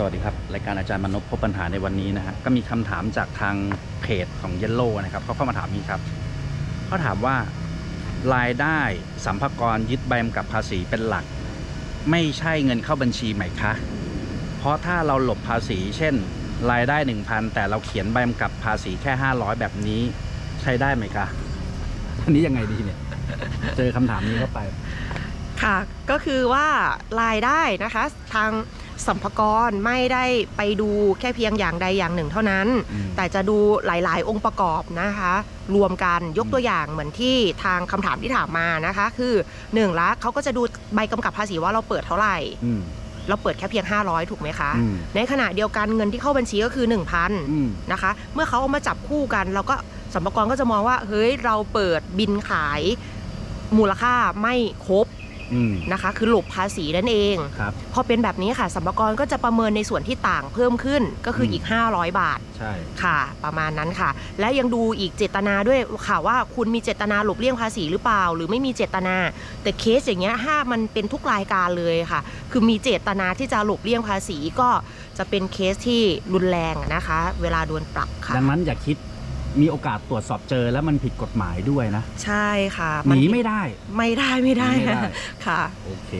สวัสดีครับ รายการอาจารย์มนพพบปัญหาในวันนี้นะฮะก็มีคำถามจากทางเพจของเยลโล่นะครับเขาเข้ามาถามนี้ครับเขาถามว่ารายได้สัมภากรยึดใบกำกับภาษีเป็นหลัก ไม่ใช่เงินเข้าบัญชีไหมคะ เพราะถ้าเราหลบภาษี เช่น รายได้ 1,000 แต่เราเขียนใบกำกับภาษีแค่ 500 แบบนี้ใช้ได้ไหมคะอันนี้ยังไงดีเนี่ยเจอคำถามนี้เข้าไปค่ะก็คือว่ารายได้นะคะทาง สัมภากรไม่ได้ไปดูแค่เพียงอย่างใดอย่างหนึ่งเท่านั้นอืมแต่จะดูหลาย ๆ องค์ประกอบนะคะ รวมกันยกตัวอย่างเหมือนที่ทางคำถามที่ถามมานะคะ คือหนึ่งละเขาก็จะดูใบกำกับภาษีว่าเราเปิดเท่าไหร่อืมเราเปิดแค่เพียง 500 ถูกไหมคะอืมในขณะเดียวกันเงินที่เข้าบัญชีก็คือ 1,000อืมนะคะ เมื่อเขาเอามาจับคู่กัน เราก็สัมภากรก็จะมองว่า เฮ้ย เราเปิดบินขายมูลค่าไม่ครบอืม นะคะ คือหลบภาษีนั่นเองครับพอเป็นแบบนี้ค่ะสัมภากรก็จะประเมินในส่วนที่ต่างเพิ่มขึ้นก็คืออีก 500 บาทใช่ค่ะ ประมาณนั้นค่ะ และยังดูอีกเจตนาด้วยค่ะว่าคุณมีเจตนาหลบเลี่ยงภาษีหรือเปล่า หรือไม่มีเจตนา แต่เคสอย่างเงี้ยห้ามันเป็นทุกรายการเลยค่ะ คือมีเจตนาที่จะหลบเลี่ยงภาษีก็จะเป็นเคสที่รุนแรงนะคะ เวลาโดนปรับค่ะดังนั้นอย่าคิด มีโอกาสตรวจสอบเจอแล้วมันผิดกฎหมายด้วยนะ ใช่ค่ะหนีไม่ได้ ไม่ได้ไม่ได้ไม่ได้ ค่ะ โอเค